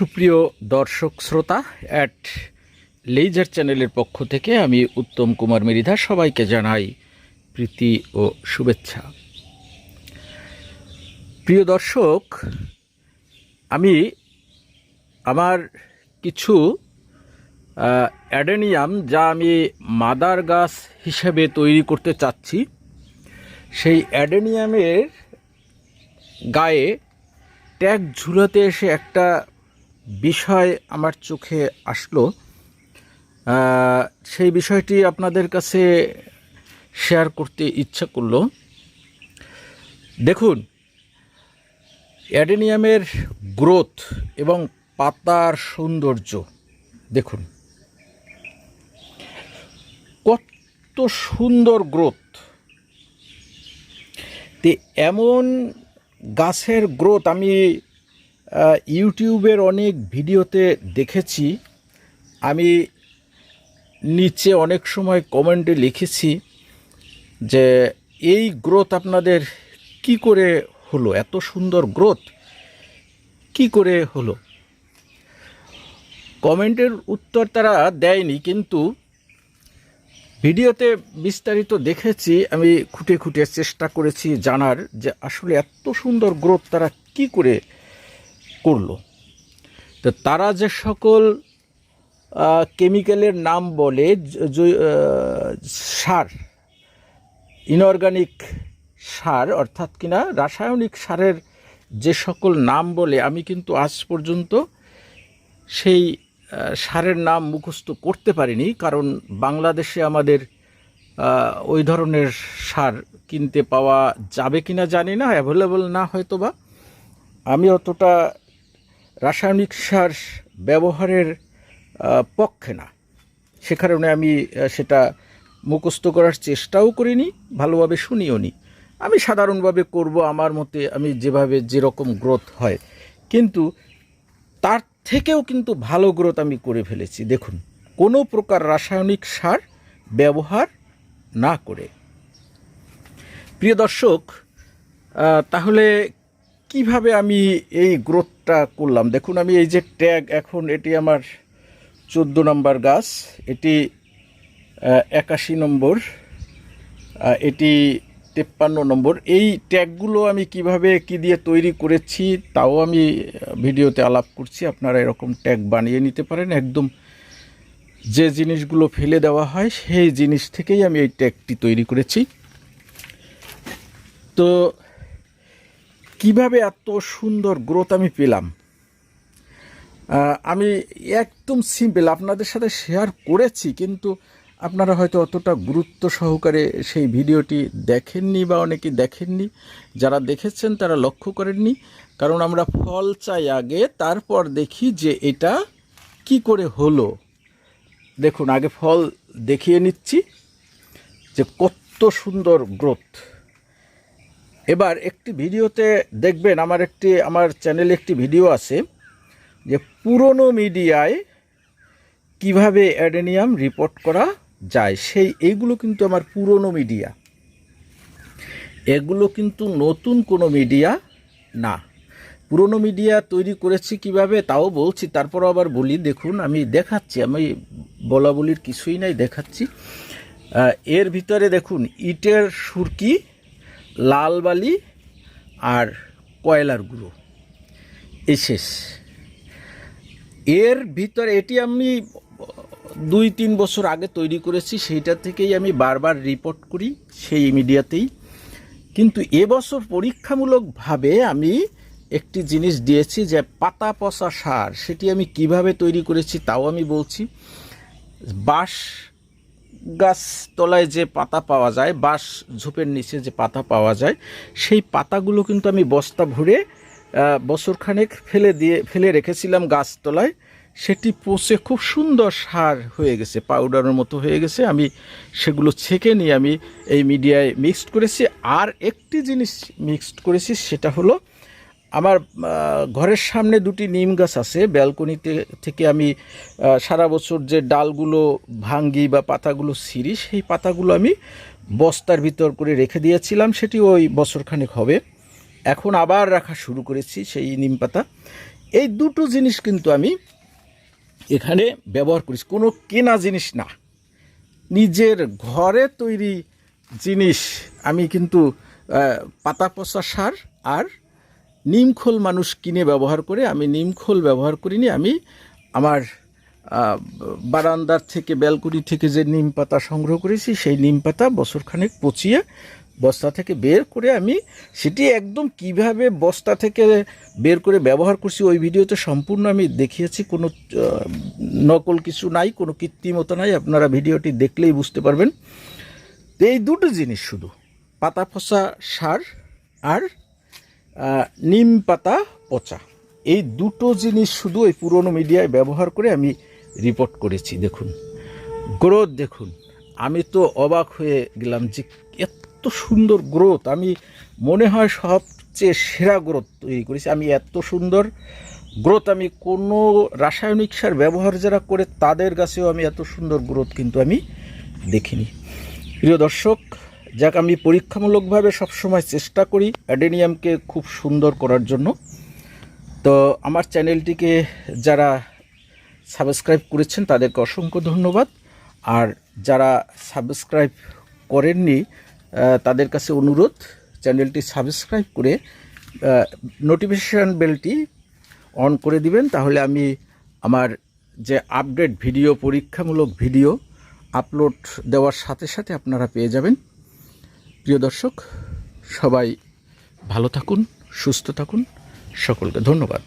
সুপ্রিয় দর্শক শ্রোতা অ্যাট লেজার চ্যানেলের পক্ষ থেকে আমি উত্তম কুমার মেরিধা সবাইকে জানাই প্রীতি ও শুভেচ্ছা। প্রিয় দর্শক, আমি আমার কিছু অ্যাডেনিয়াম যা আমি মাদার গাছ হিসেবে তৈরি করতে চাচ্ছি, সেই অ্যাডেনিয়ামের গায়ে ট্যাগ ঝুলাতে এসে একটা বিষয় আমার চোখে আসলো। সেই বিষয়টি আপনাদের কাছে শেয়ার করতে ইচ্ছা করল। দেখুন, অ্যাডেনিয়ামের গ্রোথ এবং পাতার সৌন্দর্য, দেখুন। কত সুন্দর গ্রোথ। তে এমন গাছের গ্রোথ আমি ইউটিউবের অনেক ভিডিওতে দেখেছি। আমি নিচে অনেক সময় কমেন্টে লিখেছি যে, এই গ্রোথ আপনাদের কি করে হলো? এত সুন্দর গ্রোথ কি করে হলো? কমেন্টের উত্তর তারা দেয়নি, কিন্তু ভিডিওতে বিস্তারিত দেখেছি। আমি খুঁটে খুঁটে চেষ্টা করেছি জানার যে, আসলে এত সুন্দর গ্রোথ তারা কি করে করল। তো তারা যে সকল কেমিক্যালের নাম বলে সার ইনঅর্গানিক সার, অর্থাৎ কিনা রাসায়নিক সারের যে সকল নাম বলে, আমি কিন্তু আজ পর্যন্ত সেই সারের নাম মুখস্থ করতে পারিনি, কারণ বাংলাদেশে আমাদের ওই ধরনের সার কিনতে পাওয়া যাবে কিনা জানি না অ্যাভেলেবল না হয়তো বা আমি অতটা রাসায়নিক সার ব্যবহারের পক্ষে না। সে কারণে আমি সেটা মুখস্থ করার চেষ্টাও করিনি, ভালোভাবে শুনিও নি। আমি সাধারণভাবে করব আমার মতে আমি যেভাবে যেরকম গ্রোথ হয়। কিন্তু তার থেকেও কিন্তু ভালো গ্রোথ আমি করে ফেলেছি। দেখুন, কোনো প্রকার রাসায়নিক সার ব্যবহার না করে। প্রিয় দর্শক তাহলে কীভাবে আমি এই গ্রোথটা করলাম? দেখুন, আমি এই যে ট্যাগ এখন এটি আমার চোদ্দ নম্বর গাছ। এটি একাশি নম্বর এটি তেপ্পান্ন নম্বর। এই ট্যাগগুলো আমি কীভাবে কি দিয়ে তৈরি করেছি, তাও আমি ভিডিওতে আলাপ করছি। আপনারা এরকম ট্যাগ বানিয়ে নিতে পারেন। একদম যে জিনিসগুলো ফেলে দেওয়া হয়, সেই জিনিস থেকেই আমি এই ট্যাগটি তৈরি করেছি। তো কীভাবে এত সুন্দর গ্রোথ আমি পেলাম? আমি একদম সিম্পল আপনাদের সাথে শেয়ার করেছি, কিন্তু আপনারা হয়তো অতটা গুরুত্ব সহকারে সেই ভিডিওটি দেখেননি বা অনেকে দেখেননি। যারা দেখেছেন, তারা লক্ষ্য করেননি। কারণ আমরা ফল চাই আগে, তারপর দেখি যে এটা কি করে হলো। দেখুন, আগে ফল দেখিয়ে নিচ্ছি যে কত সুন্দর গ্রোথ এবার একটি ভিডিওতে দেখবেন আমার একটি, আমার চ্যানেলে একটি ভিডিও আছে যে পুরনো মিডিয়ায় কীভাবে অ্যাডেনিয়াম রিপোর্ট করা যায়, সেই এইগুলো কিন্তু আমার পুরনো মিডিয়া। এগুলো কিন্তু নতুন কোনো মিডিয়া না। পুরনো মিডিয়া তৈরি করেছি কীভাবে তাও বলছি তারপর আবার বলি, দেখুন, আমি দেখাচ্ছি, আমি বলা বলির কিছুই নাই, দেখাচ্ছি। এর ভিতরে দেখুন, ইটের সুরকি লাল বালি আর কয়লার গুঁড়ো। শেষ। এর ভিতরে এটি আমি দুই তিন বছর আগে তৈরি করেছি, সেইটা থেকেই আমি বারবার রিপোর্ট করি সেই মিডিয়াতেই। কিন্তু এবছর পরীক্ষামূলকভাবে আমি একটি জিনিস দিয়েছি যে পাতা পচা সার, সেটি আমি কীভাবে তৈরি করেছি তাও আমি বলছি। বাঁশ গাছ তলায় যে পাতা পাওয়া যায়, বাঁশ ঝোপের নিচে যে পাতা পাওয়া যায়, সেই পাতাগুলো কিন্তু আমি বস্তা ভরে বছরখানেক ফেলে দিয়ে, ফেলে রেখেছিলাম গাছতলায়। সেটি পচে খুব সুন্দর সার হয়ে গেছে, পাউডারের মতো হয়ে গেছে। আমি সেগুলো ছেঁকে নিয়ে আমি এই মিডিয়ায় মিক্সড করেছি। আর একটি জিনিস মিক্সড করেছি, সেটা হলো আমার ঘরের সামনে দুটি নিম গাছ আছে। ব্যালকনিতে থেকে আমি সারা বছর যে ডালগুলো ভাঙ্গি বা পাতাগুলো ছিঁড়ি, সেই পাতাগুলো আমি বস্তার ভিতর করে রেখে দিয়েছিলাম। সেটি ওই বছরখানেক হবে। এখন আবার রাখা শুরু করেছি সেই নিম পাতা। এই দুটো জিনিস কিন্তু আমি এখানে ব্যবহার করেছি। কোনো কেনা জিনিস না। নিজের ঘরে তৈরি জিনিস আমি কিন্তু পাতা পচা সার আর নিমখোল মানুষ কিনে ব্যবহার করে, আমি নিমখোল ব্যবহার করিনি, আমি আমার বারান্দার থেকে ব্যালকনি থেকে যে নিম পাতা সংগ্রহ করেছি, সেই নিম পাতা বছরখানেক পচিয়ে বস্তা থেকে বের করে আমি সেটি একদম কীভাবে বস্তা থেকে বের করে ব্যবহার করছি, ওই ভিডিওতে সম্পূর্ণ আমি দেখিয়েছি, কোনো নকল কিছু নাই, কোনো কৃত্রিমতা নাই, আপনারা ভিডিওটি দেখলেই বুঝতে পারবেন। এই দুটো জিনিস শুধু, পাতা ফসা সার আর নিম পাতা, পচা। এই দুটো জিনিস শুধু এই পুরনো মিডিয়ায় ব্যবহার করে আমি রিপোর্ট করেছি, দেখুন। গ্রোথ দেখুন। আমি তো অবাক হয়ে গেলাম যে এত সুন্দর গ্রোথ আমি মনে হয় সবচেয়ে সেরা গ্রোথ তৈরি করেছি। আমি এত সুন্দর গ্রোথ আমি কোনো রাসায়নিক সার ব্যবহার যারা করে তাদের কাছেও আমি এত সুন্দর গ্রোথ কিন্তু আমি দেখিনি। প্রিয় দর্শক যাক, আমি পরীক্ষামূলকভাবে সবসময় চেষ্টা করি অ্যাডেনিয়ামকে খুব সুন্দর করার জন্য। তো আমার চ্যানেলটিকে যারা সাবস্ক্রাইব করেছেন, তাদেরকে অসংখ্য ধন্যবাদ। আর যারা সাবস্ক্রাইব করেননি তাদের কাছে অনুরোধ, চ্যানেলটি সাবস্ক্রাইব করে নোটিফিকেশান বেলটি অন করে দিবেন। তাহলে আমি আমার যে আপডেট ভিডিও পরীক্ষামূলক ভিডিও আপলোড দেওয়ার সাথে সাথে আপনারা পেয়ে যাবেন। প্রিয় দর্শক সবাই ভালো থাকুন সুস্থ থাকুন। সকলকে ধন্যবাদ।